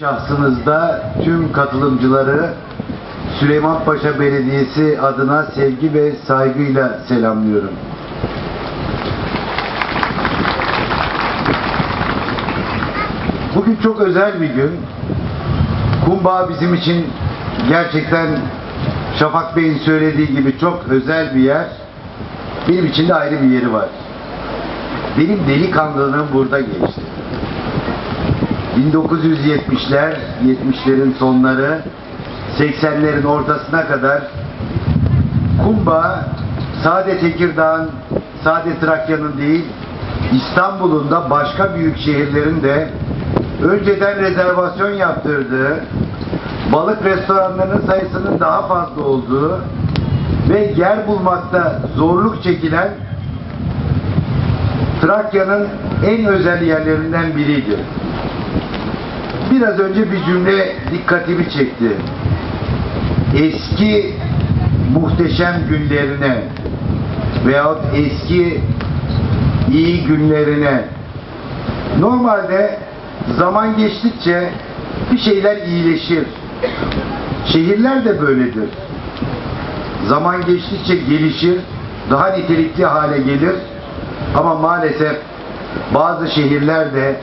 Şahsınızda tüm katılımcıları Süleymanpaşa Belediyesi adına sevgi ve saygıyla selamlıyorum. Bugün çok özel bir gün. Kumbağ bizim için gerçekten Şafak Bey'in söylediği gibi çok özel bir yer. Benim için de ayrı bir yeri var. Benim delikanlılığım burada geçti. 1970'ler, 70'lerin sonları, 80'lerin ortasına kadar Kumba sade Tekirdağ'ın, sade Trakya'nın değil, İstanbul'un da başka büyük şehirlerin de önceden rezervasyon yaptırdığı, balık restoranlarının sayısının daha fazla olduğu ve yer bulmakta zorluk çekilen Trakya'nın en özel yerlerinden biriydi. Biraz önce bir cümle dikkatimi çekti. Eski muhteşem günlerine veyahut eski iyi günlerine normalde zaman geçtikçe bir şeyler iyileşir. Şehirler de böyledir. Zaman geçtikçe gelişir, daha nitelikli hale gelir ama maalesef bazı şehirler de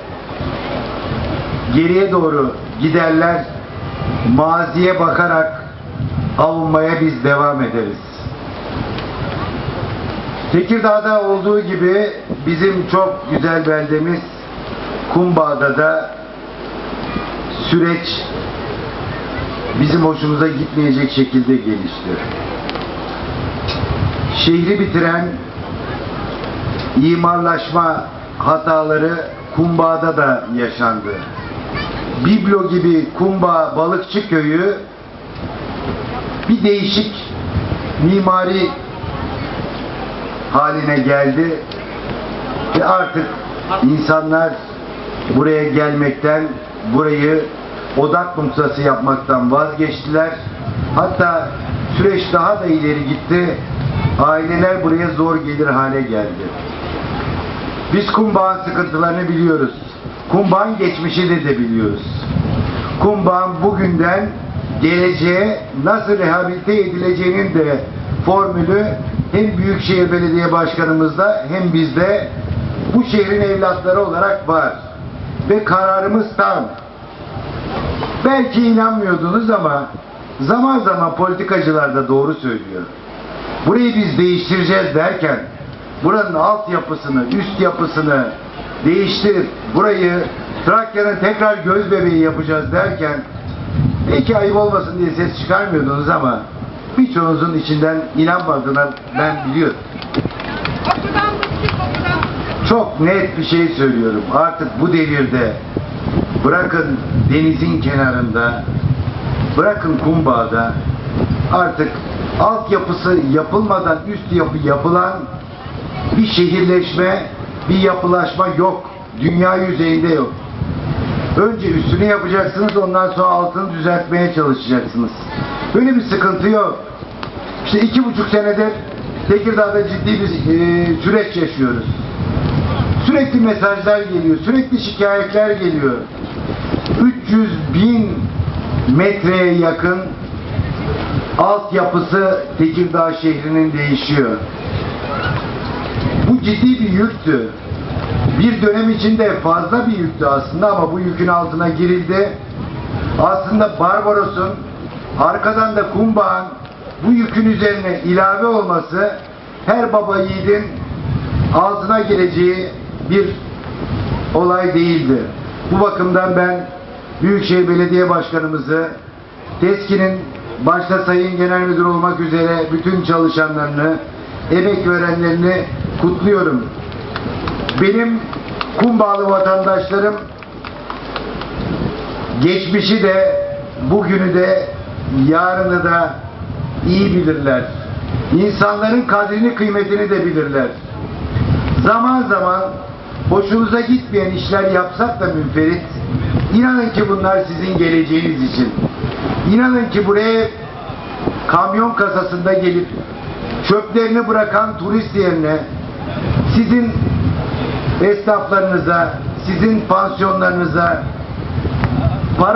geriye doğru giderler, maziye bakarak avunmaya biz devam ederiz. Tekirdağ'da olduğu gibi bizim çok güzel beldemiz Kumbağa'da da süreç bizim hoşumuza gitmeyecek şekilde gelişti. Şehri bitiren imarlaşma hataları Kumbağa'da da yaşandı. Biblo gibi Kumbağ Balıkçı Köyü bir değişik mimari haline geldi ve artık insanlar buraya gelmekten, burayı odak noktası yapmaktan vazgeçtiler. Hatta süreç daha da ileri gitti. Aileler buraya zor gelir hale geldi. Biz kumbağın sıkıntılarını biliyoruz. Kumbağın geçmişini de biliyoruz. Kumbağın bugünden geleceğe nasıl rehabilite edileceğinin de formülü hem Büyükşehir Belediye Başkanımızda hem bizde bu şehrin evlatları olarak var. Ve kararımız tam. Belki inanmıyordunuz ama zaman zaman politikacılar da doğru söylüyor. Burayı biz değiştireceğiz derken buranın altyapısını, üst yapısını değiştirip burayı Trakya'nın tekrar göz bebeği yapacağız derken belki ayıp olmasın diye ses çıkarmıyordunuz ama birçoğunuzun içinden inanmadığını ben biliyorum. Çok net bir şey söylüyorum. Artık bu devirde bırakın denizin kenarında, bırakın kumbağada artık altyapısı yapılmadan üst yapı yapılan bir şehirleşme, bir yapılaşma yok. Dünya yüzeyinde yok. Önce üstünü yapacaksınız, ondan sonra altını düzeltmeye çalışacaksınız. Böyle bir sıkıntı yok. İşte iki buçuk senedir Tekirdağ'da ciddi bir e, süreç yaşıyoruz. Sürekli mesajlar geliyor, sürekli şikayetler geliyor. 300 bin metreye yakın altyapısı Tekirdağ şehrinin değişiyor. Bu ciddi bir yüktü. Bir dönem içinde fazla bir yüktü aslında ama bu yükün altına girildi. Aslında Barbaros'un arkadan da Kumbağ'ın bu yükün üzerine ilave olması her baba yiğidin ağzına geleceği bir olay değildi. Bu bakımdan ben Büyükşehir Belediye Başkanımızı TESKİ'nin başta Sayın Genel Müdür olmak üzere bütün çalışanlarını, emek verenlerini kutluyorum. Benim Kumbağalı vatandaşlarım geçmişi de bugünü de yarını da iyi bilirler. İnsanların kadrini kıymetini de bilirler. Zaman zaman hoşunuza gitmeyen işler yapsak da münferit, inanın ki bunlar sizin geleceğiniz için. İnanın ki buraya kamyon kasasında gelip çöplerini bırakan turist yerine sizin esnaflarınıza, sizin pansiyonlarınıza,